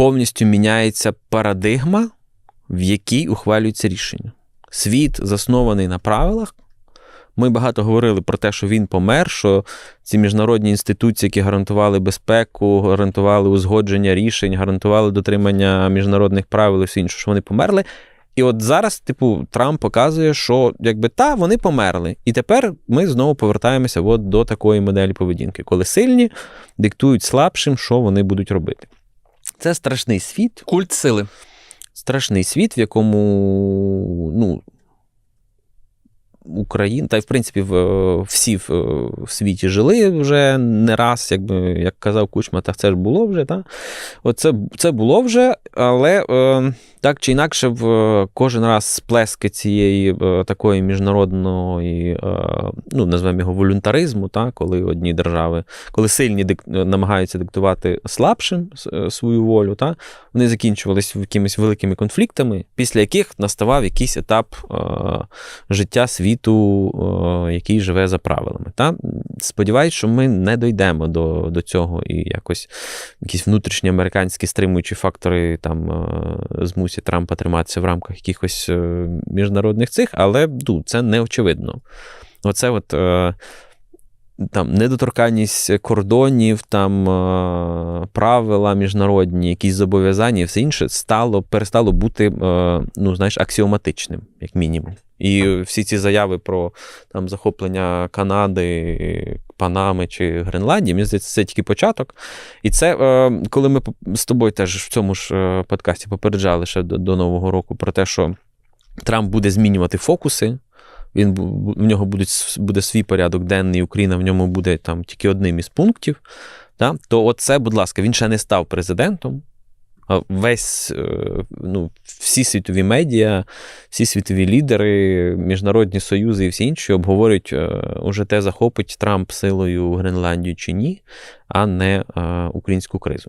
повністю міняється парадигма, в якій ухвалюється рішення. Світ заснований на правилах. Ми багато говорили про те, що він помер, що ці міжнародні інституції, які гарантували безпеку, гарантували узгодження рішень, гарантували дотримання міжнародних правил і все інше, що вони померли. І от зараз, типу, Трамп показує, що якби та, вони померли. І тепер ми знову повертаємося от до такої моделі поведінки, коли сильні диктують слабшим, що вони будуть робити. Це страшний світ, Культ сили. страшний світ, в якому ну, Україна, та й в принципі в, всі в, в світі жили вже не раз, якби як казав Кучма, так це ж було вже. Та? Оце, це було вже, але е, так чи інакше, в кожен раз сплески цієї е, такої міжнародної, е, ну, назвемо його волюнтаризму, та? коли одні держави, коли сильні дик, намагаються диктувати слабшим свою волю, та? вони закінчувалися якимись великими конфліктами, після яких наставав якийсь етап е, життя світу, е, який живе за правилами. Та? Сподіваюсь, що ми не дійдемо до, до цього і якось якісь внутрішні американські стримуючі фактори там е, змусять Трампа триматися в рамках якихось е, міжнародних цих, але ну, це не очевидно. Оце от. Там недоторканність кордонів, там е, правила міжнародні, якісь зобов'язання і все інше стало, перестало бути е, ну, знаєш, аксіоматичним, як мінімум. І всі ці заяви про там, захоплення Канади, Панами чи Гренландії, мені здається, це тільки початок. І це, е, коли ми з тобою теж в цьому ж подкасті попереджали ще до, до Нового року про те, що Трамп буде змінювати фокуси. Він в нього буде, буде свій порядок денний, Україна в ньому буде там тільки одним із пунктів. Да? То оце, будь ласка, він ще не став президентом. Весь, е, ну, всі світові медіа, всі світові лідери, міжнародні союзи і всі інші обговорюють е, уже те, захопить Трамп силою Гренландію чи ні, а не е, українську кризу.